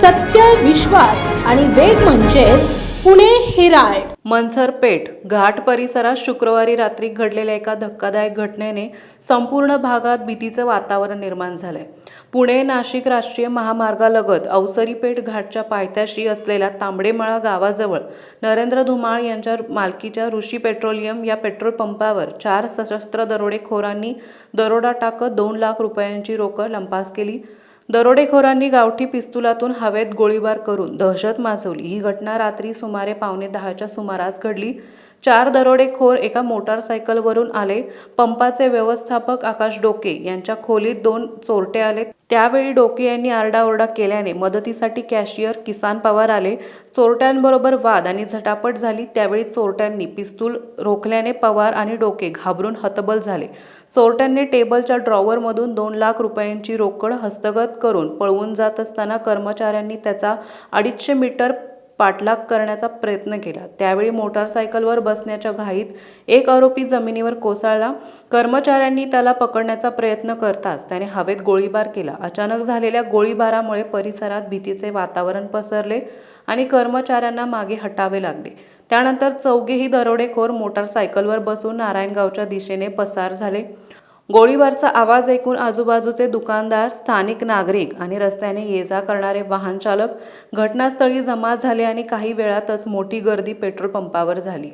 सत्य विश्वास आणि वेग म्हणजेच पुणे हिराल्ड मनसर पेठ घाट परिसरात शुक्रवारी रात्री घडलेल्या एका धक्कादायक घटनेने संपूर्ण भागात भीतीचं वातावरण निर्माण झालंय. पुणे नाशिक राष्ट्रीय महामार्गालगत अवसरी पेठ घाटच्या पायथ्याशी असलेल्या तांबडेमळा गावाजवळ नरेंद्र धुमाळ यांच्या मालकीच्या ऋषी पेट्रोलियम या पेट्रोल पंपावर चार सशस्त्र दरोडेखोरांनी दरोडा टाकत दोन लाख रुपयांची रोकड लंपास केली. दरोडेखोरांनी गावठी पिस्तुलातून हवेत गोळीबार करून दहशत माजवली. ही घटना रात्री सुमारे पावणे दहाच्या सुमारास घडली. चार दरोडेखोर एका मोटारसायकलवरून आले. पंपाचे व्यवस्थापक आकाश डोके यांच्या खोलीत दोन चोरटे आले. त्यावेळी डोके यांनी आरडाओरडा केल्याने मदतीसाठी कॅशियर किसान पवार आले. चोरट्यांबरोबर वाद आणि झटापट झाली. त्यावेळी चोरट्यांनी पिस्तूल रोखल्याने पवार आणि डोके घाबरून हतबल झाले. चोरट्यांनी टेबलच्या ड्रॉवरमधून दोन लाख रुपयांची रोकड हस्तगत करून पळवून जात असताना कर्मचाऱ्यांनी त्याचा अडीचशे मीटर पाठलाग करण्याचा प्रयत्न केला. त्यावेळी मोटारसायकलवर बसण्याच्या घाईत एक आरोपी जमिनीवर कोसळला. कर्मचाऱ्यांनी त्याला पकडण्याचा प्रयत्न करताच त्याने हवेत गोळीबार केला. अचानक झालेल्या गोळीबारामुळे परिसरात भीतीचे वातावरण पसरले आणि कर्मचाऱ्यांना मागे हटावे लागले. त्यानंतर चौघेही दरोडेखोर मोटारसायकलवर बसून नारायणगावच्या दिशेने पसार झाले. गोळीबारचा आवाज ऐकून आजूबाजूचे दुकानदार स्थानिक नागरिक आणि रस्त्याने ये जा करणारे वाहनचालक घटनास्थळी जमा झाले आणि काही वेळातच मोठी गर्दी पेट्रोल पंपावर झाली.